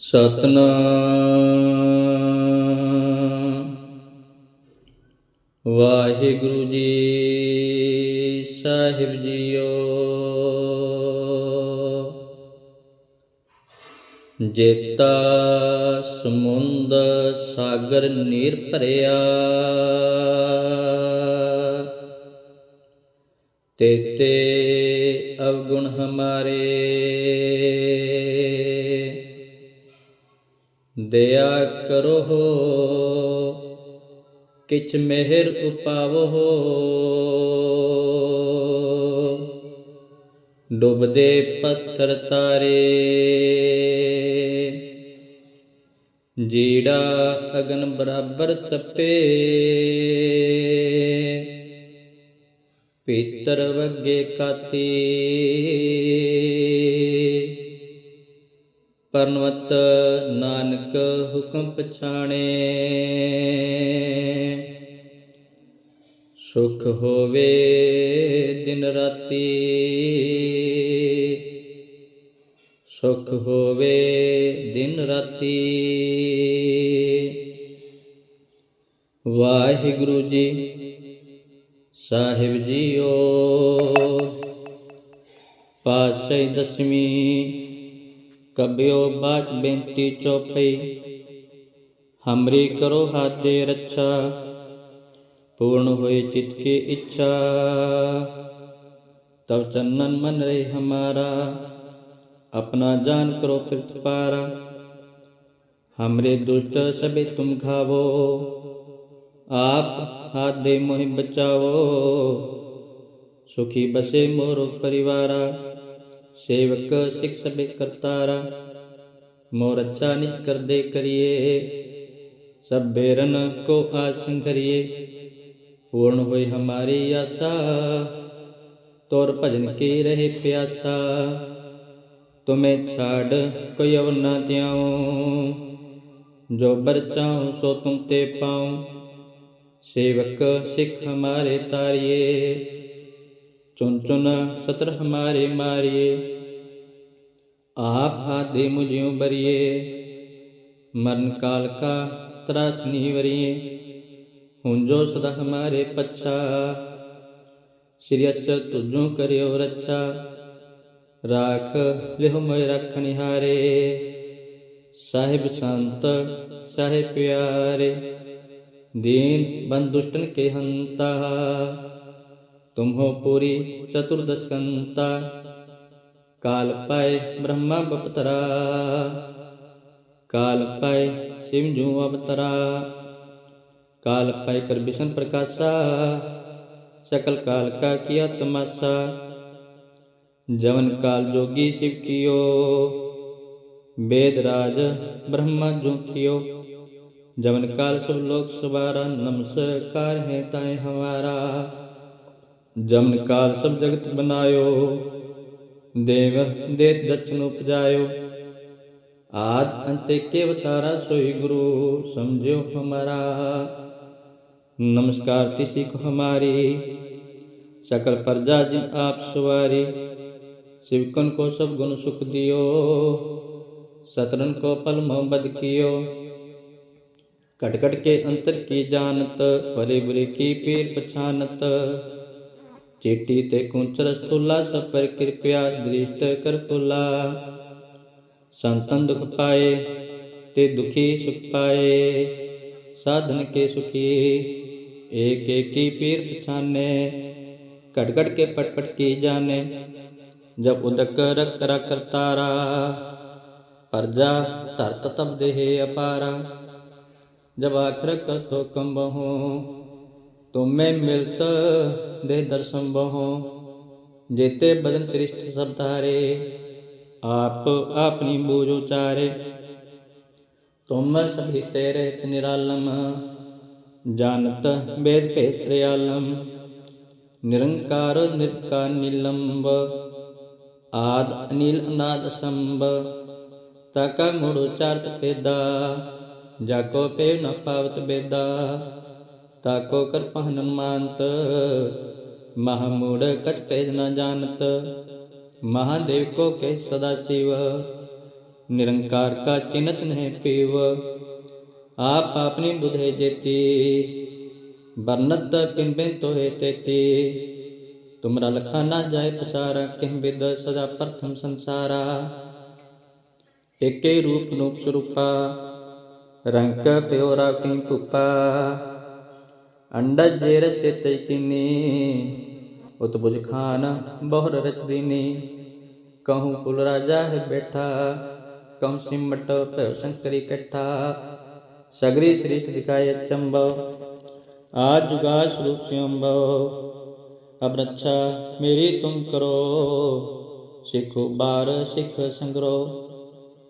ਸਤਨਾਮ। ਵਾਹਿਗੁਰੂ ਜੀ ਸਾਹਿਬ JIO. ਜੇਤਾ ਸਮੁੰਦ ਸਾਗਰ ਨੀਰ ਭਰਿਆ ਤੇਤੇ ਅਵਗੁਣ ਹਮਾਰੇ ਦਇਆ ਕਰੋ ਕਿਛ ਮਿਹਰ ਉਪਾਵੋ ਡੁੱਬਦੇ ਪੱਥਰ ਤਾਰੇ, ਜੀੜਾ ਅਗਨ ਬਰਾਬਰ ਤਪੇ। ਪੀਤਰ ਵਗੇ ਕਾਤੀ ਪਰਨਵਤ ਨਾਨਕ ਹੁਕਮ ਪਛਾਣੇ। ਸੁਖ ਹੋਵੇ ਦਿਨ ਰਾਤੀ। ਸੁਖ ਹੋਵੇ ਦਿਨ ਰਾਤੀ। ਵਾਹਿਗੁਰੂ ਜੀ ਸਾਹਿਬ ਜੀਓ। ਪਾਸੇ ਦਸਵੀਂ કબ્યો बाज बेंती चौपई। हमरी करो हाथे रक्षा पूर्ण हुए चित की इच्छा। तब चंदन मन रे हमारा, अपना जान करो पारा हमरे दुष्ट सभी तुम खावो, आप हाथ दे मोहि बचाओ सुखी बसे मोरो परिवारा। सेवक सिख सबे करतारा मोर अच्छा निज कर दे करिए सब बेरन को आसन करिए पूर्ण हुई हमारी आशा तोर भजन के रहे प्यासा तुम्हें छाड़ कोई अव ना त्याऊं जो बर चाऊ सो तुम ते पाऊँ सेवक सिख हमारे तारिए चुन चुन सत्र हमारे मारिए आप हादे मुझे बरिए मरण काल का त्रास नहीं वरिए जो सदा हमारे पच्छा, श्री अस तुझो करियो रच्छा। राख लिहो मोय रखने निहारे, साहिब संत साहिब प्यारे। दीन बंदुष्टन के हंता, तुम हो पूरी चतुर्दशकंता ਕਾਲ ਪਾਏ ਬ੍ਰਹਮਾ ਬਪਤਰਾ ਕਾਲ ਪਾਏ ਸਿਵ ਜੂ ਅਵਤਰਾ ਕਾਲ ਪਾਏ ਕਰ ਬਿਸ਼ਨ ਪ੍ਰਕਾਸ਼ਾ सकल काल का किया तमाशा जवन काल जोगी शिव कियो वेद राज ब्रह्मा जो थियो जवन काल सब लोग सवारा नमस्कार है ताए हमारा जमन काल सब जगत बनायो देव देत दक्षिण उपजायो। आद अंत के अवतारा सोई गुरु, समझो हमारा। नमस्कार तिसी को हमारी। सकल प्रजा जिन आप सवारी। शिवकन को सब गुण सुख दियो। सतरन को पल मोहम्मद कियो। कटकट के अंतर की जानत, भले बुरे की पीर पछानत। चेटी ते कुंचर स्थूला सब पर कृपया दृष्ट कर फुला संतन दुख पाए ते दुखी सुख पाए साधन के सुखी एक एक की पीर पछाने कटकट के पटपट की जाने जब उदक रख करा करतारा प्रजा तरत तब देहे अपारा जब आखर कर तो कम बहो तुम्हें मिलत दे दर्शन बहो जेते बदन श्रेष्ठ सब धारे आप अपनी बूझ उचारे तुम सभी तेरे निरालम जानत वेद पेत्रयालम निरंकार निर्कार निलंब आद अनिल अनाद संब ताका मुड़ चारत पेदा जाको पे न पावत बेदा ताको कर हनुमानत महामूढ़ कछ पेद न जानत। महादेव को के सदा शिव, निरंकार का चिन्हत नहीं पीव। आप अपनी बुधे जेती, बरनत किनबे तो है तेती। तुमरा लखा ना जाए पसारा किम बिद सदा प्रथम संसारा। एक रूप नूप स्वरूपा रंग प्योरा कहीं पुपा अंडा जेर से उत बुझान खाना बहुर रच दिनी। कहूँ कुल राजा है बैठा कहूँ सिमट पर शंकरी कट्ठा। सगरी श्रेष्ठ दिखाए चंबव आज जुगा रूप से अम्बव अब रक्षा मेरी तुम करो, सिखो बार सिख संग्रो।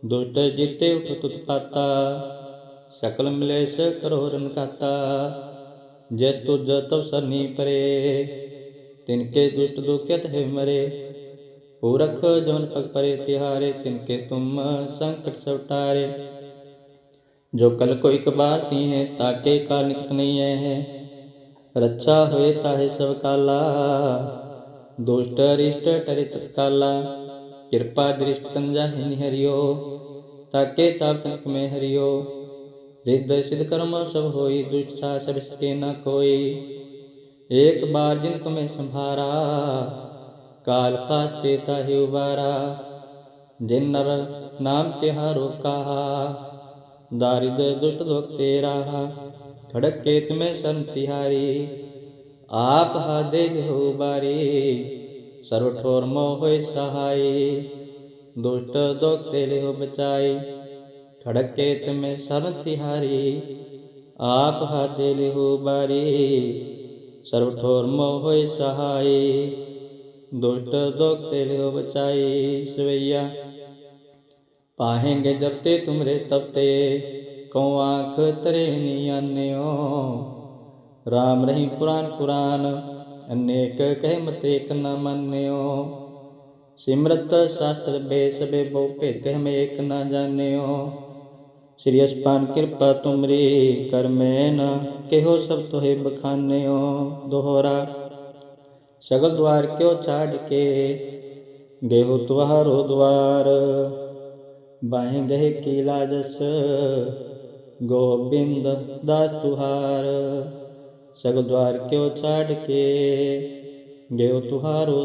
दुष्ट जीते उठ तुत पाता, सकल मिले से करो रन काता। जस तुझ तव सरनी परे, तिनके दुष्ट दुखित है मरे। पूरख जवन पग परे तिहारे, तिनके तुम संकट सब टारे जो कल को एक बार ती है, ताके का निकट नहीं है। रक्षा हुए ताहे सब काला, दुष्ट अरिष्ट टरे तत्काला। कृपा दृष्ट तंजा हिनि हरियो ताके ताप तनक में हरियो। हृदय सिद्ध कर्म सब होई, दुष्ट सब सके न कोई। एक बार जिन तुम्हें संभारा, काल फास्ते ताहि उबारा। जिन नर नाम तिहारो कहा दारिद दुष्ट दुख तेरा, खड़क केत में शर्म तिहारी। आप हा दे हो बारी सर्व ठोर मोह सहाय दुष्ट दुख तेरे हो बचाई। खड़क केत में शर्म तिहारी आप हा दे हो बारी सर्व ठोर मोह होय सहाय दुष्ट दुख तेरे हो बचाई सवैया पाहेंगे जब ते तुमरे तब ते कौ आँख तरे नियो राम रही पुराण पुराण अनेक कह मत एक न मान्यो सिमरत शास्त्र बेस बे बहु भेद कह में एक न जान्यो श्री अस्पान कृपा तुमरी कर में न केहो सब तुहे बखान्यो दोहरा सगल द्वार क्यों छाड़ के गेहो तुहारो द्वार बाहें गहे कीला जस गोविंद दास तुहार सगल द्वार क्यों छाड़ के गेहो तुहारो